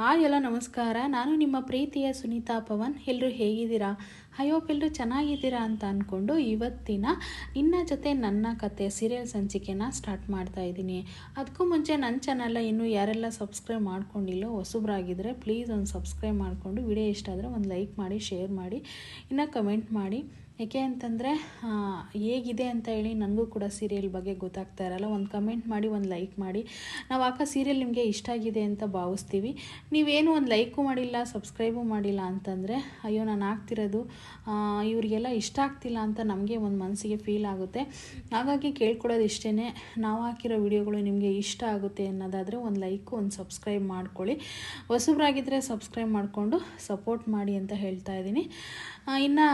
Hi ಎಲ್ಲ ನಮಸ್ಕಾರ. ನಾನು ನಿಮ್ಮ ಪ್ರೀತಿಯ ಸುನೀತಾ ಪವನ್. ಎಲ್ಲರೂ ಹೇಗಿದ್ದೀರಾ? ಹೋಪ್ ಎಲ್ಲರೂ ಚೆನ್ನಾಗಿದ್ದೀರಾ ಅಂತ ಅಂದ್ಕೊಂಡು ಇವತ್ತಿನ ನಿನ್ನ ಜೊತೆ ನನ್ನ ಕತೆ ಸೀರಿಯಲ್ ಸಂಚಿಕೆನ ಸ್ಟಾರ್ಟ್ ಮಾಡ್ತಾ ಇದ್ದೀನಿ. ಅದಕ್ಕೂ ಮುಂಚೆ ನನ್ನ ಚಾನಲ್ನ ಇನ್ನೂ ಯಾರೆಲ್ಲ ಸಬ್ಸ್ಕ್ರೈಬ್ ಮಾಡ್ಕೊಂಡಿಲ್ಲೋ ಹೊಸಬ್ರಾಗಿದ್ದರೆ ಪ್ಲೀಸ್ ಒಂದು ಸಬ್ಸ್ಕ್ರೈಬ್ ಮಾಡಿಕೊಂಡು ವಿಡಿಯೋ ಇಷ್ಟ ಆದರೆ ಒಂದು ಲೈಕ್ ಮಾಡಿ ಶೇರ್ ಮಾಡಿ, ಇನ್ನು ಕಮೆಂಟ್ ಮಾಡಿ. ಏಕೆ ಅಂತಂದರೆ ಹೇಗಿದೆ ಅಂತ ಹೇಳಿ ನನಗೂ ಕೂಡ ಸೀರಿಯಲ್ ಬಗ್ಗೆ ಗೊತ್ತಾಗ್ತಾ ಇರಲ್ಲ. ಒಂದು ಕಮೆಂಟ್ ಮಾಡಿ, ಒಂದು ಲೈಕ್ ಮಾಡಿ. ನಾವು ಹಾಕೋ ಸೀರಿಯಲ್ ನಿಮಗೆ ಇಷ್ಟ ಆಗಿದೆ ಅಂತ ಭಾವಿಸ್ತೀವಿ. ನೀವೇನು ಒಂದು ಲೈಕು ಮಾಡಿಲ್ಲ ಸಬ್ಸ್ಕ್ರೈಬು ಮಾಡಿಲ್ಲ ಅಂತಂದರೆ, ಅಯ್ಯೋ, ನಾನು ಹಾಕ್ತಿರೋದು ಇವರಿಗೆಲ್ಲ ಇಷ್ಟ ಆಗ್ತಿಲ್ಲ ಅಂತ ನಮಗೆ ಒಂದು ಮನಸ್ಸಿಗೆ ಫೀಲ್ ಆಗುತ್ತೆ. ಹಾಗಾಗಿ ಕೇಳ್ಕೊಳ್ಳೋದು ಇಷ್ಟೇ ನಾವು ಹಾಕಿರೋ ವಿಡಿಯೋಗಳು ನಿಮಗೆ ಇಷ್ಟ ಆಗುತ್ತೆ ಅನ್ನೋದಾದರೆ ಒಂದು ಲೈಕು ಒಂದು ಸಬ್ಸ್ಕ್ರೈಬ್ ಮಾಡ್ಕೊಳ್ಳಿ. ಹೊಸಬ್ರಾಗಿದ್ದರೆ ಸಬ್ಸ್ಕ್ರೈಬ್ ಮಾಡಿಕೊಂಡು ಸಪೋರ್ಟ್ ಮಾಡಿ ಅಂತ ಹೇಳ್ತಾ ಇದ್ದೀನಿ. ಇನ್ನು,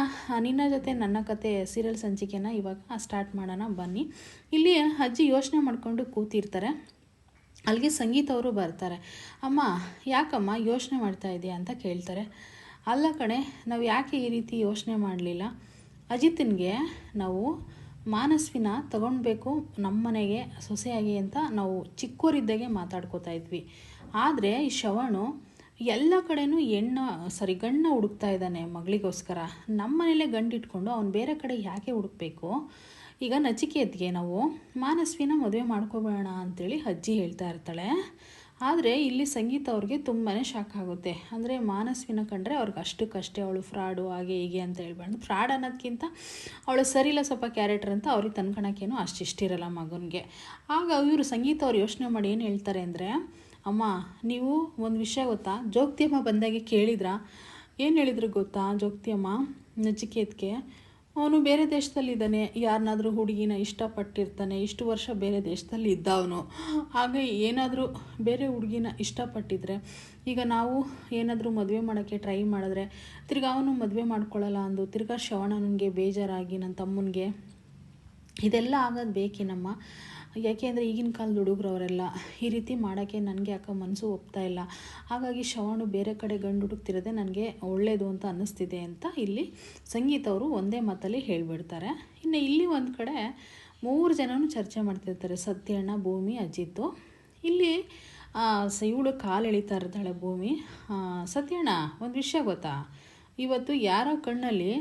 ನಿನ್ನ ಜೊತೆ ನನ್ನ ಕತೆ ಸೀರಿಯಲ್ ಸಂಚಿಕೆನ ಇವಾಗ ಸ್ಟಾರ್ಟ್ ಮಾಡೋಣ, ಬನ್ನಿ. ಇಲ್ಲಿ ಅಜ್ಜಿ ಯೋಚನೆ ಮಾಡಿಕೊಂಡು ಕೂತಿರ್ತಾರೆ. ಅಲ್ಲಿಗೆ ಸಂಗೀತ ಅವರು ಬರ್ತಾರೆ. ಅಮ್ಮ, ಯಾಕಮ್ಮ ಯೋಚನೆ ಮಾಡ್ತಾ ಇದೆಯಾ? ಅಂತ ಕೇಳ್ತಾರೆ. ಅಲ್ಲ ಕಣೆ, ನಾವು ಯಾಕೆ ಈ ರೀತಿ ಯೋಚನೆ ಮಾಡಲಿಲ್ಲ? ಅಜಿತನಿಗೆ ನಾವು ಮಾನಸ್ವಿನ ತಗೊಳ್ಬೇಕು ನಮ್ಮ ಮನೆಗೆ, ಸೊಸೆಯಾಗಿ ಅಂತ ನಾವು ಚಿಕ್ಕೋರಿದ್ದಾಗೆ ಮಾತಾಡ್ಕೋತಾ ಇದ್ವಿ. ಆದರೆ ಈ ಶ್ರವಣು ಎಲ್ಲ ಕಡೆನೂ ಹೆಣ್ಣ ಸಾರಿ ಗಂಡ ಹುಡುಕ್ತಾ ಇದ್ದಾನೆ ಮಗಳಿಗೋಸ್ಕರ. ನಮ್ಮ ಮನೇಲೆ ಗಂಡು ಅವ್ನು ಬೇರೆ ಕಡೆ ಯಾಕೆ ಹುಡುಕ್ಬೇಕು? ಈಗ ನಚಿಕೇತ್ಗೆ ನಾವು ಮಾನಸ್ವಿನ ಮದುವೆ ಮಾಡ್ಕೋಬೇಡ ಅಂತೇಳಿ ಅಜ್ಜಿ ಹೇಳ್ತಾ ಇರ್ತಾಳೆ. ಆದರೆ ಇಲ್ಲಿ ಸಂಗೀತ ಅವ್ರಿಗೆ ತುಂಬಾ ಶಾಕ್ ಆಗುತ್ತೆ. ಅಂದರೆ ಮಾನಸ್ವಿನ ಕಂಡ್ರೆ ಅವ್ರಿಗೆ ಅಷ್ಟಕ್ಕಷ್ಟೇ ಅವಳು ಫ್ರಾಡು ಹಾಗೆ ಹೀಗೆ ಅಂತ ಹೇಳ್ಬಾರ್ದು. ಫ್ರಾಡ್ ಅನ್ನೋದಕ್ಕಿಂತ ಅವಳು ಸರಿಯಿಲ್ಲ ಸ್ವಲ್ಪ ಕ್ಯಾರೆಕ್ಟರ್ ಅಂತ ಅವ್ರಿಗೆ ತನ್ಕೊಳಕ್ಕೇನು ಅಷ್ಟಿಷ್ಟಿರಲ್ಲ ಮಗನಿಗೆ. ಆಗ ಇವರು ಸಂಗೀತ ಅವ್ರು ಯೋಚನೆ ಮಾಡಿ ಏನು ಹೇಳ್ತಾರೆ ಅಂದರೆ ಅಮ್ಮ, ನೀವು ಒಂದು ವಿಷಯ ಗೊತ್ತಾ? ಜೋಗ್ತಿಯಮ್ಮ ಬಂದಾಗೆ ಕೇಳಿದ್ರಾ? ಏನು ಹೇಳಿದ್ರು ಗೊತ್ತಾ ಜೋಗ್ತಿಯಮ್ಮ ನಚಿಕೇತ್ಗೆ? ಅವನು ಬೇರೆ ದೇಶದಲ್ಲಿದ್ದಾನೆ ಯಾರನ್ನಾದರೂ ಹುಡುಗಿನ ಇಷ್ಟಪಟ್ಟಿರ್ತಾನೆ, ಇಷ್ಟು ವರ್ಷ ಬೇರೆ ದೇಶದಲ್ಲಿ ಇದ್ದ ಅವನು ಹಾಗೆ ಏನಾದರೂ ಬೇರೆ ಹುಡುಗಿನ ಇಷ್ಟಪಟ್ಟಿದ್ರೆ, ಈಗ ನಾವು ಏನಾದರೂ ಮದುವೆ ಮಾಡೋಕ್ಕೆ ಟ್ರೈ ಮಾಡಿದ್ರೆ, ತಿರ್ಗಾ ಅವನು ಮದುವೆ ಮಾಡ್ಕೊಳ್ಳಲ್ಲ ಅಂದು, ತಿರ್ಗಾ ಶ್ರವಣನಿಗೆ ಬೇಜಾರಾಗಿ ನನ್ನ ತಮ್ಮನಿಗೆ. ಇದೆಲ್ಲ ಆಗೋದು ಬೇಕೇನಮ್ಮ? ಯಾಕೆಂದರೆ ಈಗಿನ ಕಾಲದ ಹುಡುಗರು ಅವರೆಲ್ಲ ಈ ರೀತಿ ಮಾಡೋಕ್ಕೆ ನನಗೆ ಯಾಕೆ ಮನಸ್ಸು ಒಪ್ತಾ ಇಲ್ಲ. ಹಾಗಾಗಿ ಶ್ರವಣು ಬೇರೆ ಕಡೆ ಗಂಡು ಹುಡುಕ್ತಿರೋದೆ ನನಗೆ ಒಳ್ಳೆಯದು ಅಂತ ಅನ್ನಿಸ್ತಿದೆ ಅಂತ ಇಲ್ಲಿ ಸಂಗೀತ ಅವರು ಒಂದೇ ಮಾತಲ್ಲಿ ಹೇಳಿಬಿಡ್ತಾರೆ. ಇನ್ನು ಇಲ್ಲಿ ಒಂದು ಕಡೆ ಮೂರು ಜನನೂ ಚರ್ಚೆ ಮಾಡ್ತಿರ್ತಾರೆ. ಸತ್ಯಣ್ಣ, ಭೂಮಿ, ಅಜಿತ್. ಇಲ್ಲಿ ಇವಳು ಕಾಲು ಎಳಿತಾ ಇರ್ತಾಳೆ ಭೂಮಿ. ಸತ್ಯಣ್ಣ, ಒಂದು ವಿಷಯ ಗೊತ್ತಾ? ಇವತ್ತು ಯಾರೋ ಕಣ್ಣಲ್ಲಿ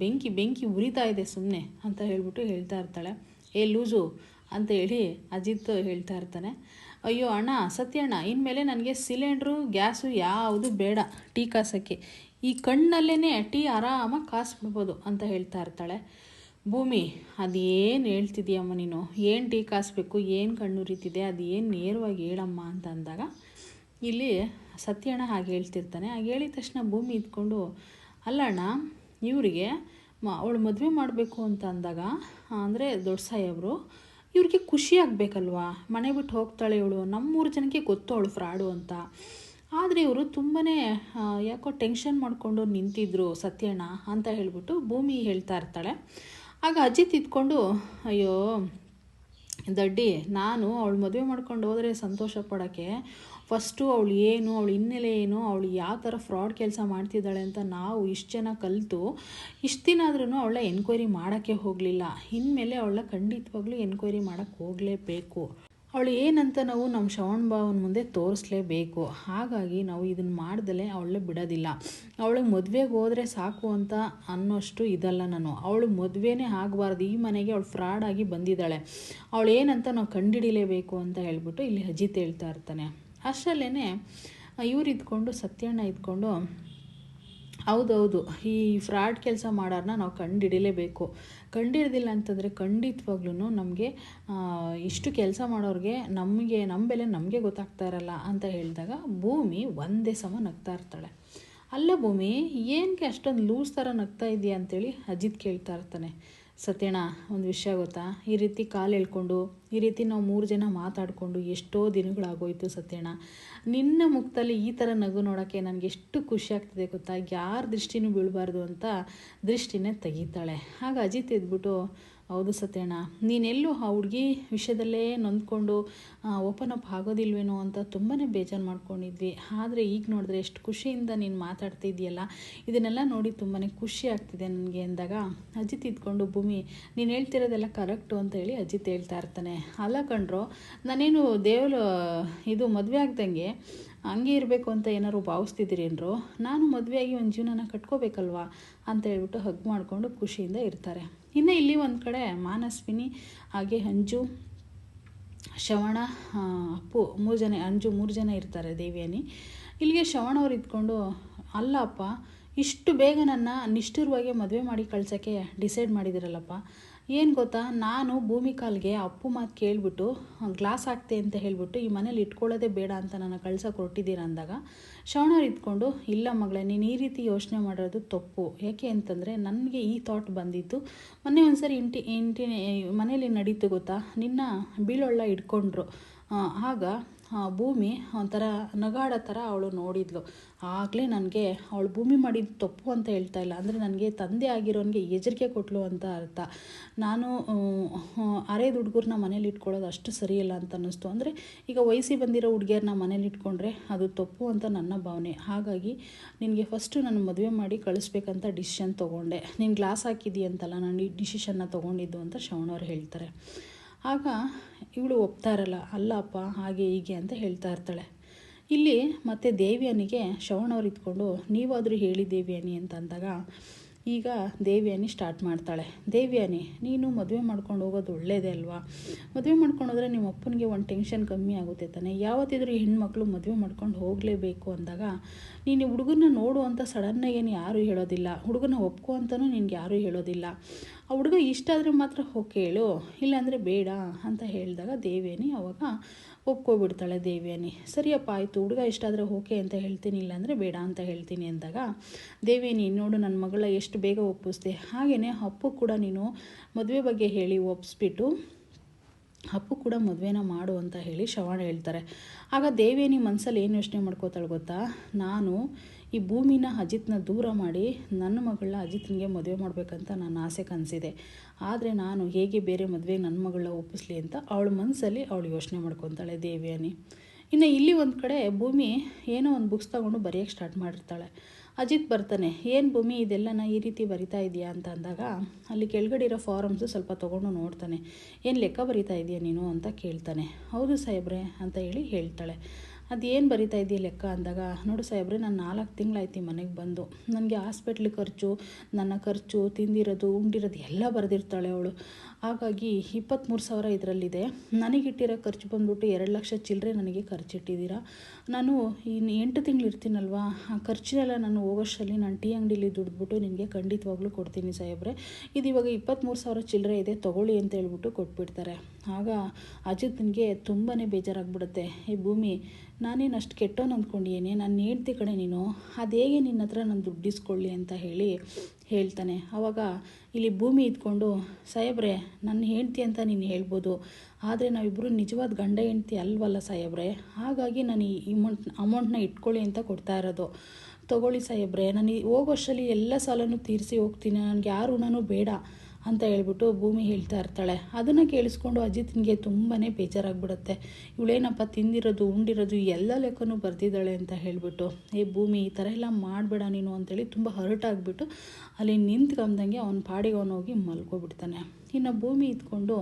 ಬೆಂಕಿ ಬೆಂಕಿ ಉರಿತಾ ಇದೆ ಸುಮ್ಮನೆ ಅಂತ ಹೇಳ್ಬಿಟ್ಟು ಹೇಳ್ತಾ ಇರ್ತಾಳೆ. ಏ ಲೂಸು ಅಂತ ಹೇಳಿ ಅಜಿತ್ ಹೇಳ್ತಾ ಇರ್ತಾನೆ. ಅಯ್ಯೋ ಅಣ್ಣ, ಸತ್ಯಣ್ಣ, ಇನ್ಮೇಲೆ ನನಗೆ ಸಿಲಿಂಡ್ರು, ಗ್ಯಾಸು ಯಾವುದು ಬೇಡ, ಟೀ ಕಾಸೋಕ್ಕೆ. ಈ ಕಣ್ಣಲ್ಲೇ ಟೀ ಆರಾಮಾಗಿ ಕಾಸ್ಬಿಡ್ಬೋದು ಅಂತ ಹೇಳ್ತಾ ಇರ್ತಾಳೆ. ಭೂಮಿ, ಅದೇನು ಹೇಳ್ತಿದ್ದೀಯಮ್ಮ ನೀನು? ಏನು ಟೀ ಕಾಸಬೇಕು? ಏನು ಕಣ್ಣು ರೀತಿದೆ ಅದು ಏನು ನೇರವಾಗಿ ಹೇಳಮ್ಮ ಅಂತ ಅಂದಾಗ ಇಲ್ಲಿ ಸತ್ಯಣ್ಣ ಹಾಗೆ ಹೇಳ್ತಿರ್ತಾನೆ. ಹಾಗೆ ಹೇಳಿದ ತಕ್ಷಣ ಭೂಮಿ ಇದ್ಕೊಂಡು, ಅಲ್ಲ ಅಣ್ಣ, ಇವರಿಗೆ ಮ ಅವಳು ಮದುವೆ ಮಾಡಬೇಕು ಅಂತ ಅಂದಾಗ ಅಂದರೆ ದೊಡ್ಡ ಸಾಹೇಬರು ಇವ್ರಿಗೆ ಖುಷಿ ಆಗಬೇಕಲ್ವಾ? ಮನೆ ಬಿಟ್ಟು ಹೋಗ್ತಾಳೆ ಇವಳು. ನಮ್ಮೂರು ಜನಕ್ಕೆ ಗೊತ್ತು ಅವಳು ಫ್ರಾಡು ಅಂತ. ಆದರೆ ಇವರು ತುಂಬಾ ಯಾಕೋ ಟೆನ್ಷನ್ ಮಾಡಿಕೊಂಡು ನಿಂತಿದ್ರು ಸತ್ಯಣ್ಣ ಅಂತ ಹೇಳಿಬಿಟ್ಟು ಭೂಮಿ ಹೇಳ್ತಾ ಇರ್ತಾಳೆ. ಆಗ ಅಜಿತ್ ತಿದ್ಕೊಂಡು ಅಯ್ಯೋ, ದಡ್ಡಿ, ನಾನು ಅವಳು ಮದುವೆ ಮಾಡ್ಕೊಂಡು ಹೋದರೆ ಸಂತೋಷ ಪಡೋಕ್ಕೆ ಫಸ್ಟು ಅವಳು ಏನು, ಅವಳು ಹಿನ್ನೆಲೆ ಏನು, ಅವಳು ಯಾವ ಥರ ಫ್ರಾಡ್ ಕೆಲಸ ಮಾಡ್ತಿದ್ದಾಳೆ ಅಂತ ನಾವು ಇಷ್ಟು ಜನ ಕಲಿತು, ಇಷ್ಟು ದಿನ ಆದ್ರೂ ಅವಳ ಎನ್ಕ್ವೈರಿ ಮಾಡೋಕ್ಕೆ ಹೋಗಲಿಲ್ಲ. ಇನ್ಮೇಲೆ ಅವಳ ಖಂಡಿತವಾಗ್ಲೂ ಎನ್ಕ್ವೈರಿ ಮಾಡೋಕ್ಕೆ ಹೋಗಲೇಬೇಕು. ಅವಳು ಏನಂತ ನಾವು ನಮ್ಮ ಶ್ರವಣ್ ಭಾವನ ಮುಂದೆ ತೋರಿಸ್ಲೇಬೇಕು. ಹಾಗಾಗಿ ನಾವು ಇದನ್ನು ಮಾಡ್ದಲೇ ಅವಳು ಬಿಡೋದಿಲ್ಲ. ಅವಳಿಗೆ ಮದುವೆಗೆ ಹೋದರೆ ಸಾಕು ಅಂತ ಅನ್ನೋಷ್ಟು ಇದಲ್ಲ ನಾನು. ಅವಳು ಮದುವೆನೇ ಆಗಬಾರ್ದು. ಈ ಮನೆಗೆ ಅವಳು ಫ್ರಾಡಾಗಿ ಬಂದಿದ್ದಾಳೆ. ಅವಳು ಏನಂತ ನಾವು ಕಂಡುಹಿಡಿಲೇಬೇಕು ಅಂತ ಹೇಳ್ಬಿಟ್ಟು ಇಲ್ಲಿ ಅಜಿತ್ ಹೇಳ್ತಾ ಇರ್ತಾನೆ. ಅಷ್ಟರಲ್ಲೇ ಇವ್ರು ಇದ್ಕೊಂಡು, ಸತ್ಯಣ್ಣ ಇದ್ಕೊಂಡು, ಹೌದೌದು, ಈ ಫ್ರಾಡ್ ಕೆಲಸ ಮಾಡೋರನ್ನ ನಾವು ಕಂಡಿಡಿಲೇಬೇಕು. ಕಂಡಿಡ್ದಿಲ್ಲ ಅಂತಂದರೆ ಖಂಡಿತವಾಗ್ಲೂ ನಮಗೆ ಇಷ್ಟು ಕೆಲಸ ಮಾಡೋರಿಗೆ ನಮಗೆ ನಮ್ಮ ಬೆಲೆ ನಮಗೆ ಗೊತ್ತಾಗ್ತಾ ಇರಲ್ಲ ಅಂತ ಹೇಳಿದಾಗ ಭೂಮಿ ಒಂದೇ ಸಮ ನಗ್ತಾ ಇರ್ತಾಳೆ. ಅಲ್ಲ ಭೂಮಿ ಏನಕ್ಕೆ ಅಷ್ಟೊಂದು ಲೂಸ್ ಥರ ನಗ್ತಾ ಇದೆಯಾ ಅಂತೇಳಿ ಅಜಿತ್ ಕೇಳ್ತಾ ಇರ್ತಾನೆ. ಸತ್ಯಣ್ಣ, ಒಂದು ವಿಷಯ ಗೊತ್ತಾ? ಈ ರೀತಿ ಕಾಲು ಎಳ್ಕೊಂಡು, ಈ ರೀತಿ ನಾವು ಮೂರು ಜನ ಮಾತಾಡಿಕೊಂಡು ಎಷ್ಟೋ ದಿನಗಳಾಗೋಯ್ತು ಸತ್ಯಣ ನಿನ್ನ ಮುಖದಲ್ಲಿ ಈ ಥರ ನಗು ನೋಡೋಕ್ಕೆ ನನಗೆ ಎಷ್ಟು ಖುಷಿ ಆಗ್ತಿದೆ ಗೊತ್ತಾ? ಯಾರ ದೃಷ್ಟಿನೂ ಬೀಳಬಾರ್ದು ಅಂತ ದೃಷ್ಟಿನೇ ತೆಗಿತಾಳೆ. ಆಗ ಅಜಿತ್ ಎದ್ಬಿಟ್ಟು ಹೌದು ಸತ್ಯಣ್ಣ. ನೀನೆಲ್ಲೂ ಆ ಹುಡುಗಿ ವಿಷಯದಲ್ಲೇ ನೊಂದ್ಕೊಂಡು ಓಪನ್ ಅಪ್ ಆಗೋದಿಲ್ವೇನೋ ಅಂತ ತುಂಬಾ ಬೇಜಾರು ಮಾಡ್ಕೊಂಡಿದ್ವಿ. ಆದರೆ ಈಗ ನೋಡಿದ್ರೆ ಎಷ್ಟು ಖುಷಿಯಿಂದ ನೀನು ಮಾತಾಡ್ತಿದ್ಯಲ್ಲ ಇದನ್ನೆಲ್ಲ ನೋಡಿ ತುಂಬಾ ಖುಷಿ ಆಗ್ತಿದೆ ನನಗೆ ಅಂದಾಗ. ಅಜಿತ್ ಇದ್ಕೊಂಡು, ಭೂಮಿ, ನೀನು ಹೇಳ್ತಿರೋದೆಲ್ಲ ಕರೆಕ್ಟು ಅಂತ ಹೇಳಿ ಅಜಿತ್ ಹೇಳ್ತಾ ಇರ್ತಾನೆ. ಅಲ್ಲ ಕಣ್ರೋ, ನಾನೇನು ದೇವಲು, ಇದು ಮದುವೆ ಆಗ್ದಂಗೆ ಹಂಗೆ ಇರಬೇಕು ಅಂತ ಏನಾದ್ರು ಭಾವಿಸ್ತಿದ್ದೀರೇನ್ರೋ ನಾನು ಮದುವೆಯಾಗಿ ಒಂದು ಜೀವನನ ಕಟ್ಕೋಬೇಕಲ್ವಾ ಅಂತ ಹೇಳ್ಬಿಟ್ಟು ಹಗ್ ಮಾಡಿಕೊಂಡು ಖುಷಿಯಿಂದ ಇರ್ತಾರೆ. ಇನ್ನು ಇಲ್ಲಿ ಒಂದು ಕಡೆ ಮಾನಸ್ವಿನಿ, ಹಾಗೆ ಅಂಜು, ಶ್ರವಣ ಅಪ್ಪು, ಮೂರು ಜನ, ಅಂಜು ಮೂರು ಜನ ಇರ್ತಾರೆ ದೇವಿಯನಿ. ಇಲ್ಲಿಗೆ ಶ್ರವಣ ಅವ್ರು ಇದ್ಕೊಂಡು ಅಲ್ಲಪ್ಪ ಇಷ್ಟು ಬೇಗ ನನ್ನ ನಿಷ್ಠುರವಾಗಿ ಮದುವೆ ಮಾಡಿ ಕಳ್ಸೋಕ್ಕೆ ಡಿಸೈಡ್ ಮಾಡಿದಿರಲ್ಲಪ್ಪ ಏನು ಗೊತ್ತಾ? ನಾನು ಭೂಮಿ ಕಾಲಿಗೆ ಅಪ್ಪು ಮಾತು ಕೇಳಿಬಿಟ್ಟು ಗ್ಲಾಸ್ ಹಾಕ್ತೆ ಅಂತ ಹೇಳಿಬಿಟ್ಟು ಈ ಮನೇಲಿ ಇಟ್ಕೊಳ್ಳೋದೇ ಬೇಡ ಅಂತ ನನ್ನ ಕಳ್ಸೋಕೆ ಹೊರಟಿದ್ದೀರ ಅಂದಾಗ ಶ್ರವಣವ್ರು ಇದ್ಕೊಂಡು, ಇಲ್ಲ ಮಗಳೇ, ನೀನು ಈ ರೀತಿ ಯೋಚನೆ ಮಾಡೋದು ತಪ್ಪು. ಯಾಕೆ ಅಂತಂದರೆ ನನಗೆ ಈ ಥಾಟ್ ಬಂದಿತ್ತು ಮೊನ್ನೆ ಒಂದ್ಸರಿ ಇಂಟಿ ಇಂಟಿ ಮನೇಲಿ ನಡೀತು ಗೊತ್ತಾ? ನಿನ್ನ ಬೀಳೊಳ್ಳ ಇಟ್ಕೊಂಡ್ರು. ಆಗ ಭೂಮಿ ಒಂಥರ ನಗಾಡೋ ಥರ ಅವಳು ನೋಡಿದ್ಲು. ಆಗಲೇ ನನಗೆ ಅವಳು ಭೂಮಿ ಮಾಡಿದ್ದು ತಪ್ಪು ಅಂತ ಹೇಳ್ತಾ ಇಲ್ಲ. ಅಂದರೆ ನನಗೆ ತಂದೆ ಆಗಿರೋನಿಗೆ ಎಜರಿಕೆ ಕೊಟ್ಟಲು ಅಂತ ಅರ್ಥ. ನಾನು ಅರೆ ಹುಡುಗರನ್ನ ಮನೇಲಿ ಇಟ್ಕೊಳ್ಳೋದು ಅಷ್ಟು ಸರಿಯಿಲ್ಲ ಅಂತ ಅನ್ನಿಸ್ತು. ಅಂದರೆ ಈಗ ವಯಸ್ಸಿ ಬಂದಿರೋ ಹುಡುಗಿಯರನ್ನ ಮನೇಲಿ ಇಟ್ಕೊಂಡ್ರೆ ಅದು ತಪ್ಪು ಅಂತ ನನ್ನ ಭಾವನೆ. ಹಾಗಾಗಿ ನಿನಗೆ ಫಸ್ಟು ನಾನು ಮದುವೆ ಮಾಡಿ ಕಳಿಸ್ಬೇಕಂತ ಡಿಸಿಷನ್ ತೊಗೊಂಡೆ. ನೀನು ಗ್ಲಾಸ್ ಹಾಕಿದ್ದೀಯಂತಲ್ಲ, ನಾನು ಈ ಡಿಸಿಷನ್ನ ತೊಗೊಂಡಿದ್ದು ಅಂತ ಶ್ರವಣವ್ರು ಹೇಳ್ತಾರೆ. ಆಗ ಇವಳು ಒಪ್ತಾರಲ್ಲ, ಅಲ್ಲಪ್ಪ, ಹಾಗೆ ಹೀಗೆ ಅಂತ ಹೇಳ್ತಾ ಇರ್ತಾಳೆ. ಇಲ್ಲಿ ಮತ್ತೆ ದೇವಿಯನಿಗೆ ಶ್ರವಣವ್ರು ಇದ್ಕೊಂಡು ನೀವಾದರೂ ಹೇಳಿ ದೇವಿಯಾನಿ ಅಂತ ಅಂದಾಗ, ಈಗ ದೇವಿಯನಿ ಸ್ಟಾರ್ಟ್ ಮಾಡ್ತಾಳೆ. ದೇವಿಯಾನಿ, ನೀನು ಮದುವೆ ಮಾಡ್ಕೊಂಡು ಹೋಗೋದು ಒಳ್ಳೇದೇ ಅಲ್ವಾ? ಮದುವೆ ಮಾಡ್ಕೊಂಡು ಹೋದರೆ ನಿಮ್ಮ ಅಪ್ಪನಿಗೆ ಒಂದು ಟೆನ್ಷನ್ ಕಮ್ಮಿ ಆಗುತ್ತೆ ತಾನೆ. ಯಾವತ್ತಿದ್ರೂ ಹೆಣ್ಮಕ್ಳು ಮದುವೆ ಮಾಡ್ಕೊಂಡು ಹೋಗಲೇಬೇಕು ಅಂದಾಗ, ನೀನು ಹುಡುಗನ ನೋಡು ಅಂತ ಸಡನ್ನಾಗಿ ಏನು ಯಾರೂ ಹೇಳೋದಿಲ್ಲ. ಹುಡುಗನ ಒಪ್ಕೊ ಅಂತಲೂ ನಿನಗೆ ಯಾರೂ ಹೇಳೋದಿಲ್ಲ. ಆ ಹುಡುಗ ಇಷ್ಟ ಆದರೆ ಮಾತ್ರ ಹೋಗಿ ಕೇಳು, ಇಲ್ಲಾಂದರೆ ಬೇಡ ಅಂತ ಹೇಳಿದಾಗ ದೇವಿಯನಿ ಅವಾಗ ಒಪ್ಕೊಬಿಡ್ತಾಳೆ, ದೇವಿಯನಿ. ಸರಿಯಪ್ಪ, ಆಯಿತು, ಹುಡುಗ ಇಷ್ಟ ಆದರೆ ಓಕೆ ಅಂತ ಹೇಳ್ತೀನಿ, ಇಲ್ಲಾಂದರೆ ಬೇಡ ಅಂತ ಹೇಳ್ತೀನಿ ಅಂದಾಗ ದೇವಿಯನಿ, ನೋಡು ನನ್ನ ಮಗಳ ಎಷ್ಟು ಬೇಗ ಒಪ್ಪಿಸ್ದೆ. ಹಾಗೆಯೇ ಅಪ್ಪು ಕೂಡ ನೀನು ಮದುವೆ ಬಗ್ಗೆ ಹೇಳಿ ಒಪ್ಪಿಸ್ಬಿಟ್ಟು ಅಪ್ಪು ಕೂಡ ಮದುವೆನ ಮಾಡು ಅಂತ ಹೇಳಿ ಶವಣ ಹೇಳ್ತಾರೆ. ಆಗ ದೇವೇನಿ ಮನಸ್ಸಲ್ಲಿ ಏನು ಯೋಚನೆ ಮಾಡ್ಕೋತಾಳೆ ಗೊತ್ತಾ? ನಾನು ಈ ಭೂಮಿನ ಅಜಿತ್ನ ದೂರ ಮಾಡಿ ನನ್ನ ಮಗಳನ್ನ ಅಜಿತ್ನಿಗೆ ಮದುವೆ ಮಾಡಬೇಕಂತ ನನ್ನ ಆಸೆ ಕನಸಿದೆ. ಆದರೆ ನಾನು ಹೇಗೆ ಬೇರೆ ಮದುವೆಗೆ ನನ್ನ ಮಗಳನ್ನ ಒಪ್ಪಿಸ್ಲಿ ಅಂತ ಅವಳ ಮನಸ್ಸಲ್ಲಿ ಅವಳು ಯೋಚನೆ ಮಾಡ್ಕೊತಾಳೆ ದೇವಿಯಾನಿ. ಇನ್ನು ಇಲ್ಲಿ ಒಂದು ಕಡೆ ಭೂಮಿ ಏನೋ ಒಂದು ಬುಕ್ಸ್ ತಗೊಂಡು ಬರೆಯೋಕ್ಕೆ ಸ್ಟಾರ್ಟ್ ಮಾಡಿರ್ತಾಳೆ. ಅಜಿತ್ ಬರ್ತಾನೆ, ಏನು ಭೂಮಿ, ಇದೆಲ್ಲನ ಈ ರೀತಿ ಬರಿತಾ ಇದೆಯಾ? ಅಂತ ಅಂದಾಗ, ಅಲ್ಲಿ ಕೆಳಗಡೆ ಇರೋ ಫಾರಮ್ಸು ಸ್ವಲ್ಪ ತೊಗೊಂಡು ನೋಡ್ತಾನೆ, ಏನು ಲೆಕ್ಕ ಬರಿತಾ ಇದೆಯಾ ನೀನು? ಅಂತ ಕೇಳ್ತಾನೆ. ಹೌದು ಸಾಹೇಬ್ರೆ, ಅಂತ ಹೇಳಿ ಹೇಳ್ತಾಳೆ. ಅದೇನು ಬರಿತಾ ಇದೆಯಾ ಲೆಕ್ಕ ಅಂದಾಗ, ನೋಡು ಸಾಹೇಬ್ರೆ, ನಾನು ನಾಲ್ಕು ತಿಂಗಳಾಯ್ತು ಮನೆಗೆ ಬಂದು. ನನಗೆ ಹಾಸ್ಪಿಟ್ಲ್ ಖರ್ಚು, ನನ್ನ ಖರ್ಚು, ತಿಂದಿರೋದು, ಉಂಡಿರೋದು ಎಲ್ಲ ಬರೆದಿರ್ತಾಳೆ ಅವಳು. ಹಾಗಾಗಿ ಇಪ್ಪತ್ತ್ಮೂರು ಸಾವಿರ ಇದರಲ್ಲಿದೆ. ನನಗಿಟ್ಟಿರೋ ಖರ್ಚು ಬಂದ್ಬಿಟ್ಟು ಎರಡು ಲಕ್ಷ ಚಿಲ್ಲರೆ ನನಗೆ ಖರ್ಚಿಟ್ಟಿದ್ದೀರಾ? ನಾನು ಇನ್ನು ಎಂಟು ತಿಂಗಳು ಇರ್ತೀನಲ್ವಾ? ಆ ಖರ್ಚನ್ನೆಲ್ಲ ನಾನು ಹೋಗೋಷ್ಟರಲ್ಲಿ ನಾನು ಟೀ ಅಂಗಡಿಲಿ ದುಡ್ದುಬಿಟ್ಟು ನಿಮಗೆ ಖಂಡಿತವಾಗ್ಲೂ ಕೊಡ್ತೀನಿ ಸಾಹೇಬ್ರೆ. ಇದು ಇವಾಗ ಇಪ್ಪತ್ತ್ಮೂರು ಸಾವಿರ ಚಿಲ್ಲರೆ ಇದೆ, ತೊಗೊಳ್ಳಿ ಅಂತ ಹೇಳ್ಬಿಟ್ಟು ಕೊಟ್ಬಿಡ್ತಾರೆ. ಆಗ ಅಜಿತ್ನಿಗೆ ತುಂಬಾ ಬೇಜಾರಾಗ್ಬಿಡುತ್ತೆ. ಈ ಭೂಮಿ, ನಾನೇನು ಅಷ್ಟು ಕೆಟ್ಟೋನು ಅಂದ್ಕೊಂಡಿಯೇನೆ ನಾನು ಹೇಳ್ತಿ ಕಡೆ ನೀನು. ಅದು ಹೇಗೆ ನಿನ್ನ ಹತ್ರ ನಾನು ದುಡ್ಡಿಸ್ಕೊಳ್ಳಿ? ಅಂತ ಹೇಳಿ ಹೇಳ್ತಾನೆ. ಆವಾಗ ಇಲ್ಲಿ ಭೂಮಿ ಇದ್ಕೊಂಡು, ಸಾಹೇಬ್ರೆ, ನನ್ನ ಹೆಂಡ್ತಿ ಅಂತ ನೀನು ಹೇಳ್ಬೋದು. ಆದರೆ ನಾವಿಬ್ಬರು ನಿಜವಾದ ಗಂಡ ಹೆಂಡ್ತಿ ಅಲ್ವಲ್ಲ ಸಾಹೇಬ್ರೆ? ಹಾಗಾಗಿ ನಾನು ಈ ಅಮೌಂಟ್ ಅಮೌಂಟ್ನ ಇಟ್ಕೊಳ್ಳಿ ಅಂತ ಕೊಡ್ತಾ ಇರೋದು. ತಗೊಳ್ಳಿ ಸಾಹೇಬ್ರೆ, ನಾನು ಹೋಗೋಷ್ಟರಲ್ಲಿ ಎಲ್ಲ ಸಾಲನೂ ತೀರಿಸಿ ಹೋಗ್ತೀನಿ. ನನಗೆ ಯಾರು ಋಣನೂ ಬೇಡ. ಅಂತ ಹೇಳ್ಬಿಟ್ಟು ಭೂಮಿ ಹೇಳ್ತಾ ಇರ್ತಾಳೆ. ಅದನ್ನು ಕೇಳಿಸ್ಕೊಂಡು ಅಜಿತ್ನಿಗೆ ತುಂಬಾ ಬೇಜಾರಾಗ್ಬಿಡುತ್ತೆ. ಇವಳೇನಪ್ಪ ತಿಂದಿರೋದು, ಉಂಡಿರೋದು ಎಲ್ಲ ಲೆಕ್ಕನೂ ಬರ್ತಿದ್ದಾಳೆ ಅಂತ ಹೇಳಿಬಿಟ್ಟು, ಏ ಭೂಮಿ, ಈ ಥರ ಎಲ್ಲ ಮಾಡಬೇಡ ನೀನು ಅಂತೇಳಿ ತುಂಬ ಹರ್ಟ್ ಆಗಿಬಿಟ್ಟು ಅಲ್ಲಿ ನಿಂತ್ಕೊಂಡಂಗೆ ಅವನ ಪಾಡಿಗೆ ಅವನು ಹೋಗಿ ಮಲ್ಕೊಬಿಡ್ತಾನೆ. ಇನ್ನು ಭೂಮಿ ಇದ್ಕೊಂಡು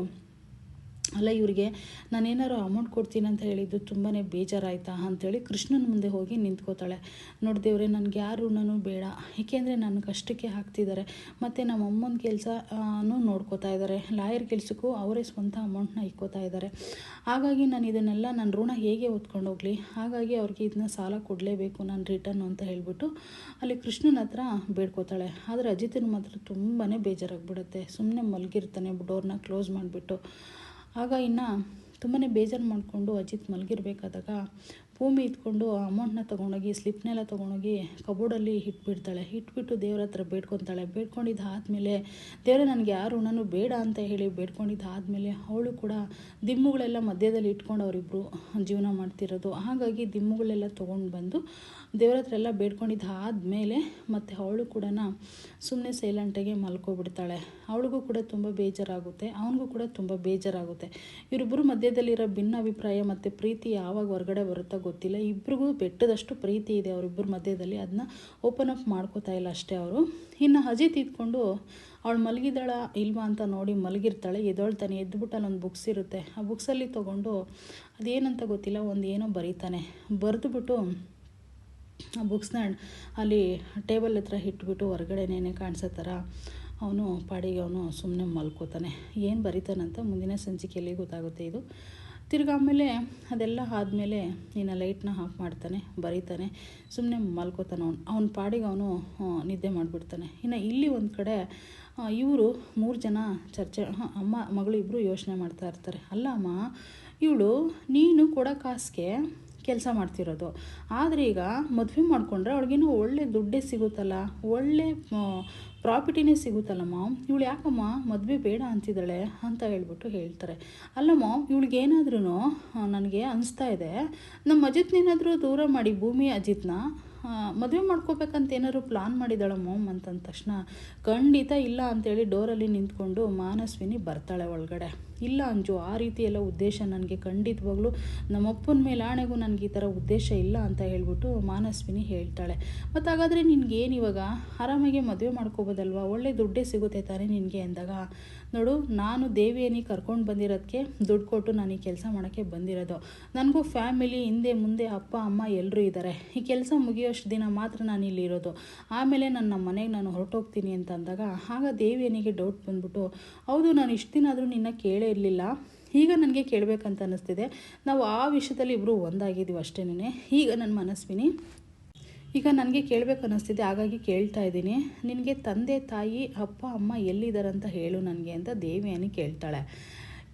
ಅಲ್ಲ, ಇವರಿಗೆ ನಾನೇನಾರು ಅಮೌಂಟ್ ಕೊಡ್ತೀನಿ ಅಂತ ಹೇಳಿದ್ದು ತುಂಬಾ ಬೇಜಾರಾಯ್ತಾ? ಅಂಥೇಳಿ ಕೃಷ್ಣನ ಮುಂದೆ ಹೋಗಿ ನಿಂತ್ಕೋತಾಳೆ. ನೋಡಿದೇವ್ರೆ ನನಗೆ ಯಾರು ನಾನು ಬೇಡ. ಏಕೆಂದರೆ ನನ್ನ ಕಷ್ಟಕ್ಕೆ ಹಾಕ್ತಿದ್ದಾರೆ. ಮತ್ತು ನಮ್ಮ ಅಮ್ಮನ ಕೆಲಸನೂ ನೋಡ್ಕೋತಾ ಇದ್ದಾರೆ. ಲಾಯರ್ ಕೆಲಸಕ್ಕೂ ಅವರೇ ಸ್ವಂತ ಅಮೌಂಟ್ನ ಇಕ್ಕೋತಾ ಇದ್ದಾರೆ. ಹಾಗಾಗಿ ನಾನು ಇದನ್ನೆಲ್ಲ ನನ್ನ ಋಣ ಹೇಗೆ ಹೊತ್ಕೊಂಡು ಹೋಗಲಿ? ಹಾಗಾಗಿ ಅವ್ರಿಗೆ ಇದನ್ನ ಸಾಲ ಕೊಡಲೇಬೇಕು ನಾನು ರಿಟರ್ನು ಅಂತ ಹೇಳಿಬಿಟ್ಟು ಅಲ್ಲಿ ಕೃಷ್ಣನ ಹತ್ರ ಬೇಡ್ಕೋತಾಳೆ. ಆದರೆ ಅಜಿತನ ಮಾತ್ರ ತುಂಬಾ ಬೇಜಾರಾಗ್ಬಿಡುತ್ತೆ. ಸುಮ್ಮನೆ ಮಲಗಿರ್ತಾನೆ ಡೋರ್ನ ಕ್ಲೋಸ್ ಮಾಡಿಬಿಟ್ಟು. ಆಗ ಇನ್ನು ತುಂಬಾ ಬೇಜಾರು ಮಾಡಿಕೊಂಡು ಅಜಿತ್ ಮಲಗಿರ್ಬೇಕಾದಾಗ ಭೂಮಿ ಇದ್ಕೊಂಡು ಅಮೌಂಟ್ನ ತೊಗೊಂಡೋಗಿ ಸ್ಲಿಪ್ನೆಲ್ಲ ತೊಗೊಂಡೋಗಿ ಕಬೋರ್ಡಲ್ಲಿ ಇಟ್ಬಿಡ್ತಾಳೆ. ಇಟ್ಬಿಟ್ಟು ದೇವ್ರ ಹತ್ರ ಬೇಡ್ಕೊತಾಳೆ. ಬೇಡ್ಕೊಂಡಿದ್ದು ಆದಮೇಲೆ ದೇವರೇ ನನಗೆ ಯಾರು ಋಣನೂ ಬೇಡ ಅಂತ ಹೇಳಿ ಬೇಡ್ಕೊಂಡಿದ್ದು ಆದಮೇಲೆ ಅವಳು ಕೂಡ ದಿಮ್ಮುಗಳೆಲ್ಲ ಮಧ್ಯದಲ್ಲಿ ಇಟ್ಕೊಂಡು ಅವರಿಬ್ಬರು ಜೀವನ ಮಾಡ್ತಿರೋದು. ಹಾಗಾಗಿ ದಿಮ್ಮುಗಳೆಲ್ಲ ತೊಗೊಂಡು ಬಂದು ದೇವ್ರ ಹತ್ರ ಎಲ್ಲ ಬೇಡ್ಕೊಂಡಿದ್ದು ಆದಮೇಲೆ ಮತ್ತು ಅವಳು ಕೂಡ ಸುಮ್ಮನೆ ಸೈಲೆಂಟಾಗಿ ಮಲ್ಕೊಬಿಡ್ತಾಳೆ. ಅವಳಿಗೂ ಕೂಡ ತುಂಬ ಬೇಜಾರಾಗುತ್ತೆ. ಅವನಿಗೂ ಕೂಡ ತುಂಬ ಬೇಜಾರಾಗುತ್ತೆ. ಇವರಿಬ್ಬರು ಮಧ್ಯದಲ್ಲಿರೋ ಭಿನ್ನ ಅಭಿಪ್ರಾಯ ಮತ್ತು ಪ್ರೀತಿ ಯಾವಾಗ ಹೊರಗಡೆ ಬರುತ್ತೋ ಗೊತ್ತಿಲ್ಲ. ಇಬ್ರಿಗೂ ಬೆಟ್ಟದಷ್ಟು ಪ್ರೀತಿ ಇದೆ ಅವರಿಬ್ಬರ ಮಧ್ಯದಲ್ಲಿ. ಅದನ್ನ ಓಪನ್ ಅಪ್ ಮಾಡ್ಕೋತಾ ಇಲ್ಲ ಅಷ್ಟೇ ಅವರು. ಇನ್ನು ಅಜಿತ್ ಇದ್ಕೊಂಡು ಅವಳು ಮಲಗಿದಾಳ ಇಲ್ವಾ ಅಂತ ನೋಡಿ ಮಲಗಿರ್ತಾಳೆ. ಎದ್ದೊಳ್ತಾನೆ ಎದ್ದುಬಿಟ್ಟು ಅಲ್ಲೊಂದು ಬುಕ್ಸ್ ಇರುತ್ತೆ. ಆ ಬುಕ್ಸಲ್ಲಿ ತೊಗೊಂಡು ಅದೇನಂತ ಗೊತ್ತಿಲ್ಲ, ಒಂದು ಏನೋ ಬರೀತಾನೆ. ಬರೆದುಬಿಟ್ಟು ಆ ಬುಕ್ಸ್ನ ಅಲ್ಲಿ ಟೇಬಲ್ ಹತ್ರ ಇಟ್ಬಿಟ್ಟು ಹೊರಗಡೆನೇ ಕಾಣಿಸೋ ಥರ ಅವನು ಪಾಡಿಗೆ ಅವನು ಸುಮ್ಮನೆ ಮಲ್ಕೋತಾನೆ. ಏನು ಬರಿತಾನಂತ ಮುಂದಿನ ಸಂಚಿಕೆಯಲ್ಲಿ ಗೊತ್ತಾಗುತ್ತೆ ಇದು. ತಿರ್ಗಿ ಆಮೇಲೆ ಅದೆಲ್ಲ ಆದಮೇಲೆ ನೀನು ಲೈಟ್ನ ಆಫ್ ಮಾಡ್ತಾನೆ, ಬರೀತಾನೆ ಸುಮ್ಮನೆ ಮಲ್ಕೋತಾನೆ ಅವನು. ಅವನ ಪಾಡಿಗೆ ಅವನು ನಿದ್ದೆ ಮಾಡಿಬಿಡ್ತಾನೆ. ಇನ್ನು ಇಲ್ಲಿ ಒಂದು ಕಡೆ ಇವರು ಮೂರು ಜನ ಚರ್ಚೆ ಅಮ್ಮ, ಮಗಳು ಇಬ್ಬರು ಯೋಚನೆ ಮಾಡ್ತಾ ಇರ್ತಾರೆ. ಅಲ್ಲ ಅಮ್ಮ, ಇವಳು ನೀನು ಕೊಡೋ ಕಾಸಿಗೆ ಕೆಲಸ ಮಾಡ್ತಿರೋದು. ಆದರೆ ಈಗ ಮದುವೆ ಮಾಡಿಕೊಂಡ್ರೆ ಅವಳಿಗೇನೋ ಒಳ್ಳೆ ದುಡ್ಡೇ ಸಿಗುತ್ತಲ್ಲ? ಒಳ್ಳೆ ಪ್ರಾಪರ್ಟಿನೇ ಸಿಗುತ್ತಲ್ಲಮ್ಮ ಇವಳು ಯಾಕಮ್ಮ ಮದುವೆ ಬೇಡ ಅಂತಿದ್ದಾಳೆ ಅಂತ ಹೇಳ್ಬಿಟ್ಟು ಹೇಳ್ತಾರೆ. ಅಲ್ಲಮ್ಮ ಇವಳಿಗೇನಾದ್ರೂ ನನಗೆ ಅನಿಸ್ತಾ ಇದೆ. ನಮ್ಮ ಅಜಿತ್ನೇನಾದರೂ ದೂರ ಮಾಡಿ ಭೂಮಿ ಅಜಿತ್ನ ಮದುವೆ ಮಾಡ್ಕೋಬೇಕಂತ ಏನಾದ್ರು ಪ್ಲಾನ್ ಮಾಡಿದಾಳ ಮೋಮ್ ಅಂತಂದ ತಕ್ಷಣ ಖಂಡಿತ ಇಲ್ಲ ಅಂತೇಳಿ ಡೋರಲ್ಲಿ ನಿಂತ್ಕೊಂಡು ಮಾನಸ್ವಿನಿ ಬರ್ತಾಳೆ ಒಳಗಡೆ. ಇಲ್ಲ ಅಂಜು, ಆ ರೀತಿ ಎಲ್ಲ ಉದ್ದೇಶ ನನಗೆ ಖಂಡಿತವಾಗ್ಲೂ ನಮ್ಮಪ್ಪನ ಮೇಲೆ ಆಣೆಗೂ ನನಗೆ ಈ ಥರ ಉದ್ದೇಶ ಇಲ್ಲ ಅಂತ ಹೇಳ್ಬಿಟ್ಟು ಮಾನಸ್ವಿನಿ ಹೇಳ್ತಾಳೆ. ಮತ್ತು ಹಾಗಾದರೆ ನಿನಗೇನು ಇವಾಗ? ಆರಾಮಾಗಿ ಮದುವೆ ಮಾಡ್ಕೋಬೋದಲ್ವಾ? ಒಳ್ಳೆ ದುಡ್ಡೇ ಸಿಗುತ್ತೆ ತಾನೇ ನಿನಗೆ ಅಂದಾಗ. ನೋಡು, ನಾನು ದೇವಿಯನಿ ಕರ್ಕೊಂಡು ಬಂದಿರೋದಕ್ಕೆ ದುಡ್ಡು ಕೊಟ್ಟು ನಾನು ಈ ಕೆಲಸ ಮಾಡೋಕ್ಕೆ ಬಂದಿರೋದು. ನನಗೂ ಫ್ಯಾಮಿಲಿ, ಹಿಂದೆ ಮುಂದೆ ಅಪ್ಪ, ಅಮ್ಮ ಎಲ್ಲರೂ ಇದ್ದಾರೆ ಈ ಕೆಲಸ ಮುಗಿಯೋಷ್ಟು ದಿನ ಮಾತ್ರ ನಾನು ಇಲ್ಲಿ ಇರೋದು. ಆಮೇಲೆ ನನ್ನ ಮನೆಗೆ ನಾನು ಹೊರಟೋಗ್ತೀನಿ ಅಂತ ಅಂದಾಗ ಆಗ ದೇವಿಯನಿಗೆ ಡೌಟ್ ಬಂದ್ಬಿಟ್ಟು, ಹೌದು, ನಾನು ಇಷ್ಟು ದಿನ ಆದರೂ ನಿನ್ನ ಕೇಳೇ ಇರಲಿಲ್ಲ. ಈಗ ನನಗೆ ಕೇಳಬೇಕಂತ ಅನ್ನಿಸ್ತಿದೆ ನಾವು ಆ ವಿಷಯದಲ್ಲಿ ಇಬ್ಬರು ಒಂದಾಗಿದ್ದೀವಿ ಅಷ್ಟೇನೆ ಈಗ ನನ್ನ ಮನಸ್ವಿನಿ, ಈಗ ನನಗೆ ಕೇಳಬೇಕು ಅನ್ನಿಸ್ತಿದೆ ಹಾಗಾಗಿ ಕೇಳ್ತಾ ಇದ್ದೀನಿ. ನಿನಗೆ ತಂದೆ, ತಾಯಿ, ಅಪ್ಪ, ಅಮ್ಮ ಎಲ್ಲಿದ್ದಾರಂತ ಹೇಳು ನನಗೆ ಅಂತ ದೇವಿಯನ್ನು ಕೇಳ್ತಾಳೆ.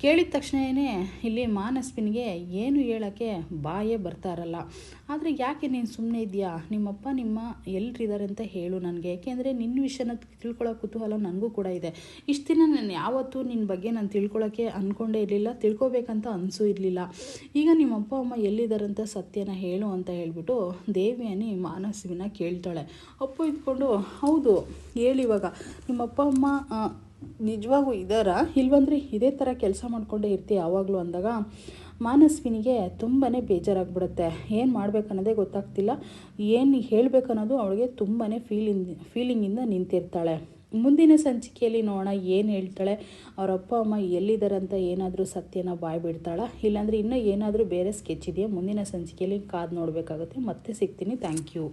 ಕೇಳಿದ ತಕ್ಷಣವೇ ಇಲ್ಲಿ ಮಾನಸ್ವಿನಿಗೆ ಏನು ಹೇಳೋಕ್ಕೆ ಬಾಯೇ ಬರ್ತಾ ಇರಲ್ಲ ಆದರೆ ಯಾಕೆ ನೀನು ಸುಮ್ಮನೆ ಇದೆಯಾ ನಿಮ್ಮಪ್ಪ, ನಿಮ್ಮ ಎಲ್ಲರಿದ್ದಾರೆ ಅಂತ ಹೇಳು ನನಗೆ. ಏಕೆಂದರೆ ನಿನ್ನ ವಿಷಯನ ತಿಳ್ಕೊಳ್ಳೋ ಕುತೂಹಲ ನನಗೂ ಕೂಡ ಇದೆ. ಇಷ್ಟು ದಿನ ನಾನು ಯಾವತ್ತೂ ನಿನ್ನ ಬಗ್ಗೆ ನಾನು ತಿಳ್ಕೊಳ್ಳೋಕ್ಕೆ ಅಂದ್ಕೊಂಡೇ ಇರಲಿಲ್ಲ, ತಿಳ್ಕೊಬೇಕಂತ ಅನಿಸು ಇರಲಿಲ್ಲ. ಈಗ ನಿಮ್ಮ ಅಪ್ಪ ಅಮ್ಮ ಎಲ್ಲಿದ್ದಾರಂತ ಸತ್ಯನ ಹೇಳು ಅಂತ ಹೇಳ್ಬಿಟ್ಟು ದೇವಿಯನಿ ಮಾನಸ್ವಿನ ಕೇಳ್ತಾಳೆ. ಅಪ್ಪು ಇದ್ಕೊಂಡು, ಹೌದು ಹೇಳಿವಾಗ ನಿಮ್ಮಪ್ಪ, ಅಮ್ಮ ನಿಜವಾಗೂ ಇದ್ದಾರಾ ಇಲ್ವಂದ್ರೆ ಇದೇ ಥರ ಕೆಲಸ ಮಾಡಿಕೊಂಡೇ ಇರ್ತೀವಿ ಯಾವಾಗಲೂ ಅಂದಾಗ ಮಾನಸ್ವಿನಿಗೆ ತುಂಬಾ ಬೇಜಾರಾಗ್ಬಿಡುತ್ತೆ. ಏನು ಮಾಡಬೇಕನ್ನೋದೇ ಗೊತ್ತಾಗ್ತಿಲ್ಲ. ಏನು ಹೇಳಬೇಕನ್ನೋದು ಅವಳಿಗೆ ತುಂಬಾ ಫೀಲಿಂಗ್ ಫೀಲಿಂಗಿಂದ ನಿಂತಿರ್ತಾಳೆ. ಮುಂದಿನ ಸಂಚಿಕೆಯಲ್ಲಿ ನೋಡೋಣ ಏನು ಹೇಳ್ತಾಳೆ. ಅವ್ರ ಅಪ್ಪ ಅಮ್ಮ ಎಲ್ಲಿದ್ದಾರಂತ ಏನಾದರೂ ಸತ್ಯನ ಬಾಯ್ ಬಿಡ್ತಾಳ? ಇಲ್ಲಾಂದರೆ ಇನ್ನೂ ಏನಾದರೂ ಬೇರೆ ಸ್ಕೆಚ್ ಇದೆಯಾ? ಮುಂದಿನ ಸಂಚಿಕೆಯಲ್ಲಿ ಕಾದು ನೋಡಬೇಕಾಗುತ್ತೆ. ಮತ್ತೆ ಸಿಗ್ತೀನಿ. Thank you